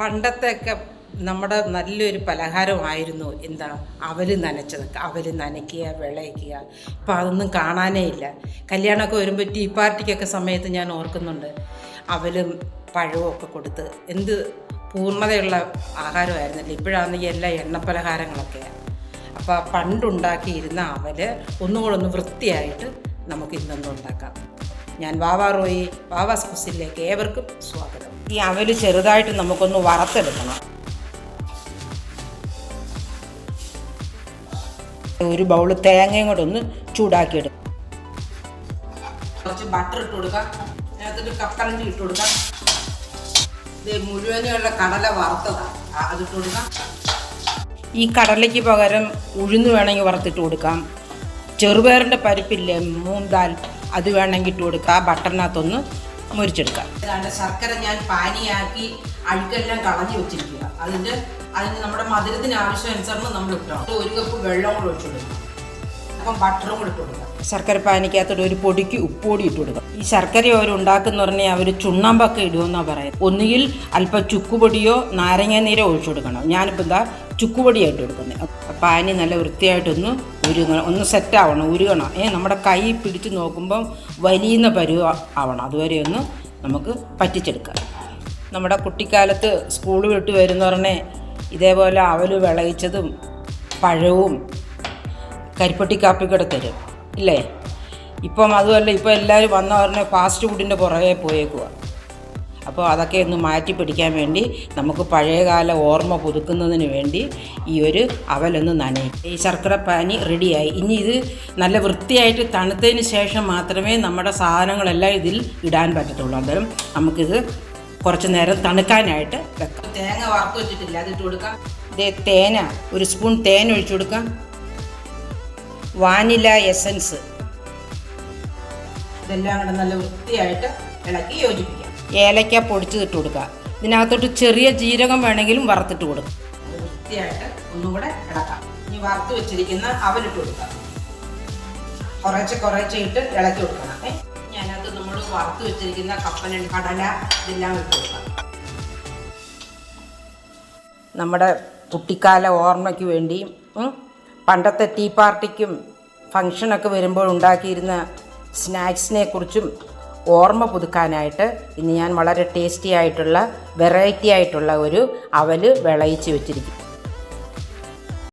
പണ്ടത്തെയൊക്കെ നമ്മുടെ നല്ലൊരു പലഹാരമായിരുന്നു എന്താ അവൽ നനച്ചത്. അവൽ നനയ്ക്കുക വിളയിക്കുക. ഇപ്പം അതൊന്നും കാണാനേ ഇല്ല. കല്യാണമൊക്കെ വരുമ്പോൾ ടീ പാർട്ടിക്കൊക്കെ സമയത്ത് ഞാൻ ഓർക്കുന്നുണ്ട്. അവലും പഴവും ഒക്കെ കൊടുത്ത് എന്ത് പൂർണതയുള്ള ആഹാരമായിരുന്നില്ല? ഇപ്പോഴാണെങ്കിൽ എല്ലാ എണ്ണപ്പലഹാരങ്ങളൊക്കെയാണ് അപ്പോൾ പണ്ടുണ്ടാക്കിയിരുന്ന അവൽ ഒന്നുകൂടെ ഒന്ന് വൃത്തിയായിട്ട് നമുക്ക് ഇന്നൊന്നും ഉണ്ടാക്കാം. ഞാൻ വാവാ റോയി വാവാസ് കുസിലേക്ക് ഏവർക്കും സ്വാഗതം. ഈ അവൽ ചെറുതായിട്ട് നമുക്കൊന്ന് വറുത്തെടുക്കണം. ഒരു ബൗൾ തേങ്ങയും കൂടെ ഒന്ന് ചൂടാക്കിയെടുക്കും. കുറച്ച് ബട്ടർ ഇട്ട് കൊടുക്കാം. അതിനകത്തൊരു കപ്പലണ്ടി ഇട്ട് കൊടുക്കാം. ഇത് മുഴുവനുള്ള കടല വറുത്തതാണ് അതിട്ട് കൊടുക്കാം. ഈ കടലയ്ക്ക് പകരം ഉഴുന്ന് വേണമെങ്കിൽ വറുത്തിട്ട് കൊടുക്കാം. ചെറുപയറിന്റെ പരിപ്പില്ലേ മൂന്താൽ അത് വേണമെങ്കിൽ ഇട്ട് കൊടുക്കുക ആ ബട്ടറിനകത്തൊന്ന് മുരിച്ചെടുക്കുക അതാണ്ട് ശർക്കര ഞാൻ പാനിയാക്കി അഴുക്കെല്ലാം കളഞ്ഞു വെച്ചിരിക്കുക. അതിന്റെ അതിന് നമ്മുടെ മധുരത്തിന് ആവശ്യാനുസരണം നമ്മൾ ഇട്ടോ ഒരു കപ്പ് വെള്ളം കൂടെ ഒഴിച്ചു കൊടുക്കുക അപ്പം ബട്ടറും കൂടെ ഇട്ട് കൊടുക്കുക ശർക്കര പാനിക്കകത്തോടെ ഒരു പൊടിക്ക് ഉപ്പുപൊടി ഇട്ട് കൊടുക്കുക ഈ ശർക്കര അവർ ഉണ്ടാക്കുന്ന പറഞ്ഞാൽ അവർ ചുണ്ണാമ്പൊക്കെ ഇടുമെന്നാണ് പറയുന്നത്. ഒന്നുകിൽ അല്പം ചുക്കുപൊടിയോ നാരങ്ങ നീരോ ഒഴിച്ചു കൊടുക്കണം. ഞാനിപ്പോൾ എന്താ ചുക്കുപൊടിയായിട്ട് കൊടുക്കുന്നത്. പാനി നല്ല വൃത്തിയായിട്ടൊന്ന് ഉരുങ്ങണം ഒന്ന് സെറ്റ് ആവണം ഉരുകണം. ഏ നമ്മുടെ കൈ പിടിച്ച് നോക്കുമ്പം വലിയുന്ന പരുവ ആവണം. അതുവരെ ഒന്ന് നമുക്ക് പറ്റിച്ചെടുക്കാം. നമ്മുടെ കുട്ടിക്കാലത്ത് സ്കൂൾ വിട്ട് വരുന്ന വരുന്നവരനെ ഇതേപോലെ അവൽ വിളയിച്ചതും പഴവും കരിപ്പട്ടി കാപ്പിക്കൂടെ തരും. ഇല്ലേ? ഇപ്പം അതുമല്ല ഇപ്പം എല്ലാവരും വന്ന പറഞ്ഞ ഫാസ്റ്റ് ഫുഡിന്റെ പുറകെ പോയേക്കുക അപ്പോൾ അതൊക്കെ ഒന്ന് മാറ്റി പിടിക്കാൻ വേണ്ടി നമുക്ക് പഴയകാല ഓർമ്മ പുതുക്കുന്നതിന് വേണ്ടി ഈ ഒരു അവലൊന്ന് നനയും. ഈ ശർക്കര പാനി റെഡിയായി. ഇനി ഇത് നല്ല വൃത്തിയായിട്ട് തണുത്തതിന് ശേഷം മാത്രമേ നമ്മുടെ സാധനങ്ങളെല്ലാം ഇതിൽ ഇടാൻ പറ്റത്തുള്ളൂ. അന്നേരം നമുക്കിത് കുറച്ച് നേരം തണുക്കാനായിട്ട് വെക്കാം. തേങ്ങ വറുത്ത് വെച്ചിട്ടില്ല. അതിട്ട് കൊടുക്കാം. ഇതേ തേന. ഒരു സ്പൂൺ തേൻ ഒഴിച്ചു കൊടുക്കാം. Vanilla essence. ഇതെല്ലാം കൂടെ നല്ല വൃത്തിയായിട്ട് ഇളക്കി യോജിപ്പിക്കാം. ഏലക്ക പൊടിച്ചിട്ട് കൊടുക്കുക. ഇതിനകത്തോട്ട് ചെറിയ ജീരകം വേണമെങ്കിലും വറുത്തിട്ട് കൊടുക്കുക. വൃത്തിയായിട്ട് ഒന്നുകൂടെ ഇളക്കാം. ഇനി വറുത്ത് വെച്ചിരിക്കുന്ന അവലിട്ട് കൊടുക്കാം. കുറേശ്ശെ കുറേശ്ശെ ഇട്ട് ഇളക്കി കൊടുക്കണം. ഏ ഞാനകത്ത് നമ്മൾ വറുത്ത് വെച്ചിരിക്കുന്ന കപ്പലൻ കടല ഇതെല്ലാം ഇട്ട് കൊടുക്കാം. നമ്മുടെ കുട്ടിക്കാല ഓർമ്മയ്ക്ക് വേണ്ടിയും പണ്ടത്തെ ടീ പാർട്ടിക്കും ഫങ്ഷനൊക്കെ വരുമ്പോൾ ഉണ്ടാക്കിയിരുന്ന സ്നാക്സിനെ കുറിച്ചും ഓർമ്മ പുതുക്കാനായിട്ട് ഇന്ന് ഞാൻ വളരെ ടേസ്റ്റി ആയിട്ടുള്ള വെറൈറ്റി ആയിട്ടുള്ള ഒരു അവൽ വിളയിച്ച് വെച്ചിരിക്കും.